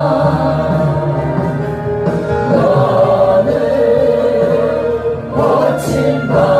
너는 바다라